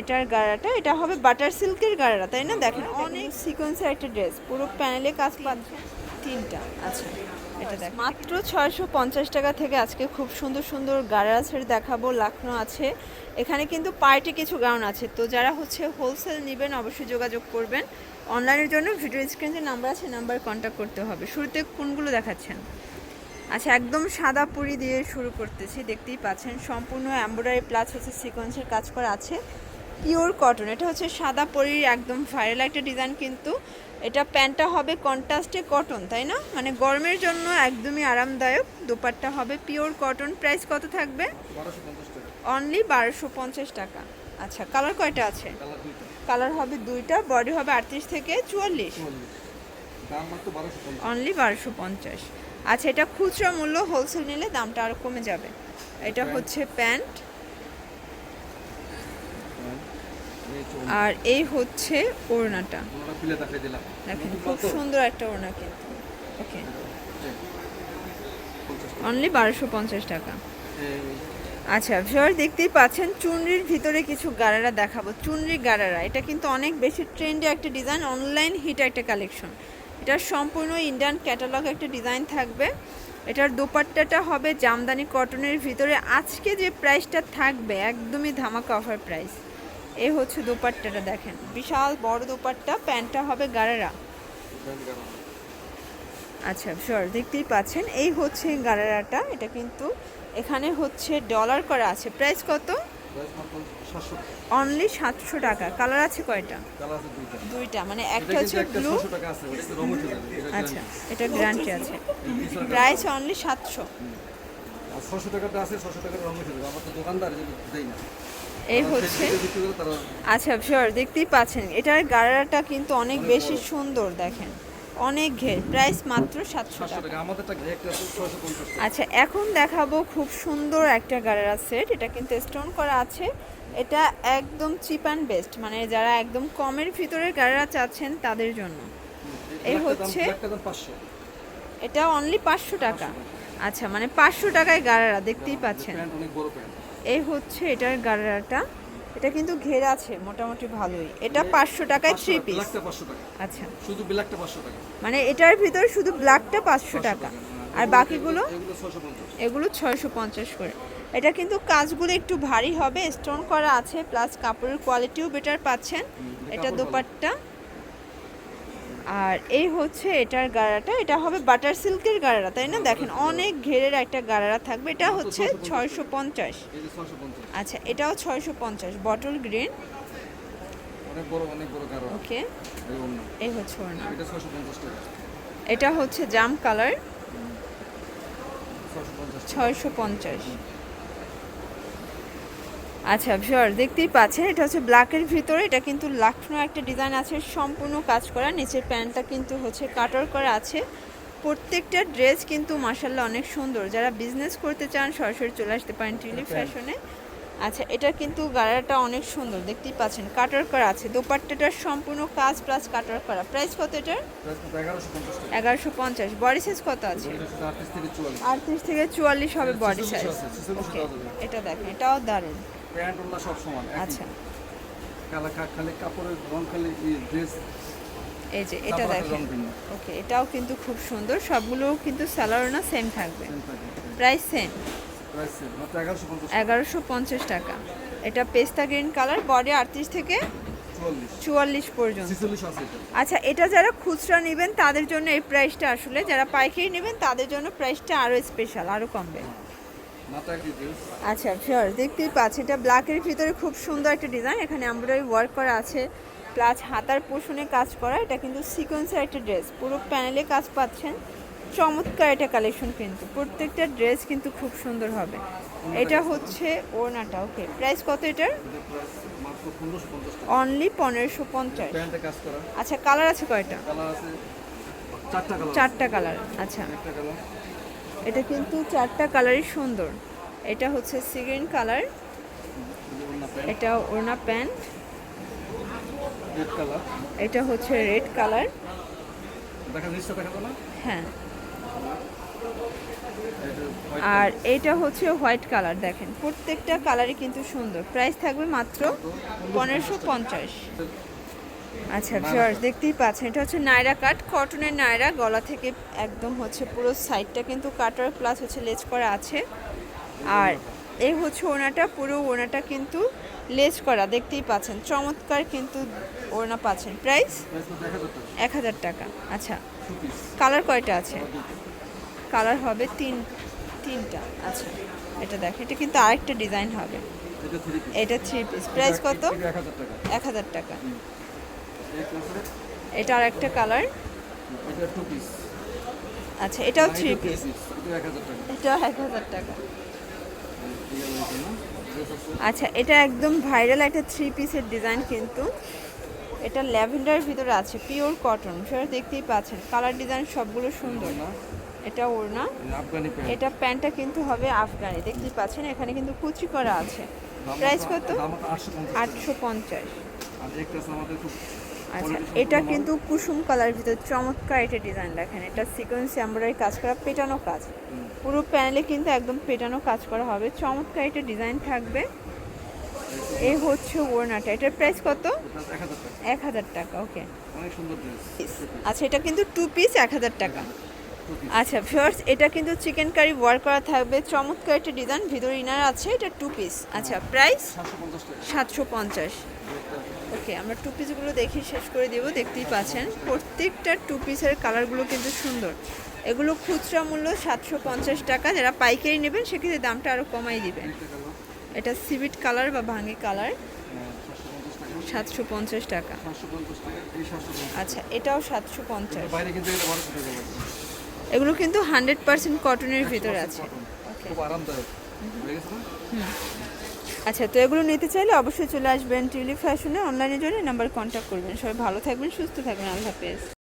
এটার গাড়াটা এটা হবে বাটার সিল্কের গাড়া তাই না? দেখেন অনেক সিকোয়েন্সের একটা ড্রেস পুরো প্যানেলে কাজ পাচ্ছে তিনটা। আচ্ছা। এটা দেখ মাত্র ছয়শো পঞ্চাশ টাকা থেকে আজকে খুব সুন্দর সুন্দর গাড়া সেট দেখাবো লাখনো আছে। এখানে কিন্তু পার্টি কিছু গাউন আছে তো যারা হচ্ছে হোলসেল নেবেন অবশ্যই যোগাযোগ করবেন। অনলাইনের জন্য ভিডিও স্ক্রিনে নাম্বার আছে নাম্বার কন্ট্যাক্ট করতে হবে। শুরুতে কোনগুলো দেখাচ্ছেন? আচ্ছা একদম সাদা পুরি দিয়ে শুরু করতেছি দেখতেই পাচ্ছেন। সম্পূর্ণ এমব্রয়ডারি প্লাস হচ্ছে সিকোয়েন্সের কাজ করা আছে। Pure cotton. এটা হচ্ছে সাদা পরির একদম ভাইরাল একটা ডিজাইন কিন্তু। এটা প্যান্টটা হবে কন্ট্রাস্টে কটন তাই না? মানে গরমের জন্য একদমই আরামদায়ক। দোপাট্টা হবে পিওর কটন প্রাইস কত থাকবে? অনলি বারোশো পঞ্চাশ টাকা। আচ্ছা কালার কয়টা আছে? কালার হবে দুইটা বডি হবে আটত্রিশ থেকে চুয়াল্লিশ। অনলি বারোশো পঞ্চাশ। আচ্ছা এটা খুচরা মূল্য হোলসেল নিলে দামটা আরও কমে যাবে। এটা হচ্ছে প্যান্ট এই চুয়াল্লিশ আর এই হচ্ছে ওড়নাটা। দেখেন খুব সুন্দর একটা ওড়না কিন্তু। ওকে। অনলি বারোশো পঞ্চাশ টাকা। আচ্ছা ভিউয়ার দেখতেই পাচ্ছেন চুনরির ভিতরে কিছু গারারা দেখাবো। চুনরি গারারা এটা কিন্তু অনেক বেশি ট্রেন্ডে একটা ডিজাইন অনলাইন হিট একটা কালেকশন এটা সম্পূর্ণ ইন্ডিয়ান ক্যাটালগ একটা ডিজাইন থাকবে। এটার দোপাট্টাটা হবে জামদানি কটনের ভিতরে। আজকে যে প্রাইসটা থাকবে একদমই ধামাকা অফার প্রাইস এই হচ্ছে দোপাট্টাটা দেখেন। বিশাল বড় দোপাট্টা প্যান্টটা হবে গারারা। আচ্ছা শিওর দেখতেই পাচ্ছেন। এই হচ্ছে গারারাটা এটা কিন্তু এখানে হচ্ছে ডলার করা আছে। প্রাইস কত? অনলি সাতশো টাকা। কালার আছে কয়টা? দুইটা। মানে একটা হচ্ছে ব্লু আচ্ছা এটা গ্যারান্টি আছে। প্রাইস অনলি সাতশো। ছশো টাকাটা আছে ছশো টাকার রং উঠে আমার তো দোকানদার দেই না। এই হচ্ছে। আচ্ছা শিওর দেখতেই পাচ্ছেন। এটার গাড়াটা কিন্তু অনেক বেশি সুন্দর দেখেন। অনেক ঘের প্রাইস মাত্র সাতশো টাকা। আচ্ছা এখন দেখাবো খুব সুন্দর একটা গাড়ারা সেট এটা কিন্তু স্টোন করা আছে। এটা একদম চিপ অ্যান্ড বেস্ট মানে যারা একদম কমের ভিতরে গাড়ারা চাচ্ছেন তাদের জন্য। এই হচ্ছে এটা অনলি পাঁচশো টাকা। আচ্ছা মানে পাঁচশো টাকায় গাড়ারা দেখতেই পাচ্ছেন। বড় প্যান্ট। এই হচ্ছে এটার গাড়ারাটা এটা কিন্তু ঘের আছে মোটামুটি ভালোই। এটা পাঁচশো টাকায় থ্রি পিস আচ্ছা। শুধু ব্ল্যাকটা পাঁচশো টাকা। মানে এটার ভিতর শুধু ব্ল্যাকটা পাঁচশো টাকা। আর বাকিগুলো? এগুলো ছয়শো পঞ্চাশ। করে। এটা কিন্তু কাজগুলো একটু ভারী হবে স্টোন করা আছে প্লাস কাপড়ের কোয়ালিটিও বেটার পাচ্ছেন। এটা দোপাট্টা। আর এই হচ্ছে এটার গাড়াটা এটা হবে বাটার সিল্কের গাড়ারা তাই না? দেখেন অনেক ঘেরের একটা গাড়ারা থাকবে এটা হচ্ছে ছয়শো পঞ্চাশ। আচ্ছা এটাও ছয়শো পঞ্চাশ বটল গ্রিন ওকে। এই হচ্ছে এটা হচ্ছে জাম কালার ছয়শো পঞ্চাশ আচ্ছা ভিওর দেখতেই পাচ্ছেন এটা হচ্ছে ব্ল্যাকের ভিতরে এটা কিন্তু লাখনো একটা ডিজাইন আছে সম্পূর্ণ কাজ করা নিচের প্যান্টটা কিন্তু হচ্ছে কাটার করা আছে। প্রত্যেকটা ড্রেস কিন্তু মাসাল্লাহ অনেক সুন্দর। যারা বিজনেস করতে চান সরাসরি চলে আসতে পারেন টিলি ফ্যাশনে আচ্ছা এটা কিন্তু গাড়াটা অনেক সুন্দর দেখতেই পাচ্ছেন কাটার করা আছে। দোপাট্টাটার সম্পূর্ণ কাজ প্লাস কাটার করা। প্রাইস কত এটার? এগারোশো পঞ্চাশ বডি সাইজ কত আছে? আটত্রিশ থেকে চুয়াল্লিশ। হবে বডি সাইজ ওকে এটা দেখেন এটাও দারুণ। প্যান্ট সব সমান আচ্ছা। কালা খালি কাপড়ের রং খালি ড্রেস এই যে এটা দেখেন। ওকে এটাও কিন্তু খুব সুন্দর সবগুলো কিন্তু স্যালারোনা সেম থাকবে। প্রাইস সেম এগারোশো পঞ্চাশ টাকা। এটা পেস্তা গ্রিন কালার বডি আটত্রিশ থেকে চুয়াল্লিশ। পর্যন্ত। আচ্ছা এটা যারা খুচরা নেবেন তাদের জন্য এই প্রাইসটা আসলে যারা পাইকারি নেবেন তাদের জন্য প্রাইসটা আরও স্পেশাল আরও কমবে। ড্রেস আচ্ছা শিওর দেখতেই পাচ্ছি। এটা ব্ল্যাকের ভিতরে খুব সুন্দর একটা ডিজাইন এখানে এমব্রয়ডারি ওয়ার্ক করা আছে প্লাস হাতার পোষণে কাজ করা। এটা কিন্তু সিকোয়েন্সের একটা ড্রেস পুরো প্যানেলে কাজ পাচ্ছেন। চমৎকার এটা কালেকশন কিন্তু। প্রত্যেকটা ড্রেস কিন্তু খুব সুন্দর হবে। এটা হচ্ছে ওড়নাটা ওকে প্রাইস কত এটার? অনলি পনেরোশো পঞ্চাশ আচ্ছা কালার আছে কয়টা? চারটা কালার আচ্ছা। এটা কিন্তু চারটা কালারই সুন্দর। এটা হচ্ছে সিগ্রিন কালার। এটা ওড়না প্যান্ট। এটা হচ্ছে রেড কালার। হ্যাঁ। আর এটা হচ্ছে হোয়াইট কালার, দেখেন। প্রত্যেকটা কালারই কিন্তু সুন্দর। প্রাইস থাকবে মাত্র পনেরোশো পঞ্চাশ। আচ্ছা ভিউয়ার্স দেখতেই পাচ্ছেন। এটা হচ্ছে নায়রা কাট কটনের নায়রা গলা থেকে একদম হচ্ছে পুরো সাইডটা কিন্তু কাটার প্লাস হচ্ছে লেজ করা আছে। আর এই হচ্ছে ওনাটা পুরো ওনাটা কিন্তু লেজ করা, দেখতেই পাচ্ছেন চমৎকার কিন্তু ওনা পাচ্ছেন প্রাইস price কত? 1000 টাকা। এক হাজার টাকা আচ্ছা কালার কয়টা আছে কালার হবে তিন, তিনটা আচ্ছা এটা দেখেন এটা কিন্তু আরেকটা ডিজাইন হবে এটা থ্রি পিস প্রাইস কত এটা 1000 টাকা। এক হাজার টাকা এটা আর একটা কালার। আচ্ছা এটাও থ্রি পিস এটা 1000 টাকা। এটাও এক হাজার টাকা আচ্ছা এটা একদম ভাইরাল একটা থ্রি পিসের ডিজাইন কিন্তু। এটা ল্যাভেন্ডারের ভিতরে আছে পিওর কটন সেটা দেখতেই পাচ্ছেন। কালার ডিজাইন সবগুলো সুন্দর। না? এটা ওড়না। আফগানি প্যান্ট। এটা প্যান্টটা কিন্তু হবে আফগানি। দেখতেই পাচ্ছেন এখানে কিন্তু কুচি করা আছে। প্রাইস কত? দাম হচ্ছে 850 টাকা। আটশো পঞ্চাশ। আচ্ছা এটা কিন্তু কুসুম কালার ভিতর চমৎকার এটা ডিজাইন দেখেন। এটা সিকোয়েন্স এমব্রয়ডারি কাজ করা পেটানো কাজ। পুরো প্যানেলে কিন্তু একদম পেটানো কাজ করা হবে। চমৎকার এটা ডিজাইন থাকবে। এই হচ্ছে ওড়নাটা। এটার প্রাইস কত? এটা 1000 টাকা। এক হাজার টাকা ওকে অনেক সুন্দর আচ্ছা এটা কিন্তু টু পিস এক হাজার টাকা। আচ্ছা ফার্স্ট এটা কিন্তু চিকেন কারি ওয়ার্ক করা থাকবে। চমৎকার একটা ডিজাইন ভিতরে ইনার আছে এটা টু পিস আচ্ছা প্রাইস সাতশো পঞ্চাশ ওকে আমরা টু পিসগুলো দেখি শেষ করে দিব দেখতেই পাচ্ছেন। প্রত্যেকটা টু পিসের কালারগুলো কিন্তু সুন্দর। এগুলো খুচরা মূল্য সাতশো পঞ্চাশ টাকা। যারা পাইকারি নেবেন সেক্ষেত্রে দামটা আরও কমাই দিবেন। এটা সিভিট কালার বা ভাঙি কালার সাতশো পঞ্চাশ টাকা। আচ্ছা এটাও সাতশো পঞ্চাশ। এগুলো কিন্তু হান্ড্রেড পার্সেন্ট কটনের ভিতরে আছে। আচ্ছা তো এগুলো নিতে চাইলে অবশ্যই চলে আসবেন টিউলিপ ফ্যাশনে। অনলাইনে জন্য নাম্বার কন্ট্যাক্ট করবেন। সবাই ভালো থাকবেন সুস্থ থাকবেন। আল্লাহ হাফেজ।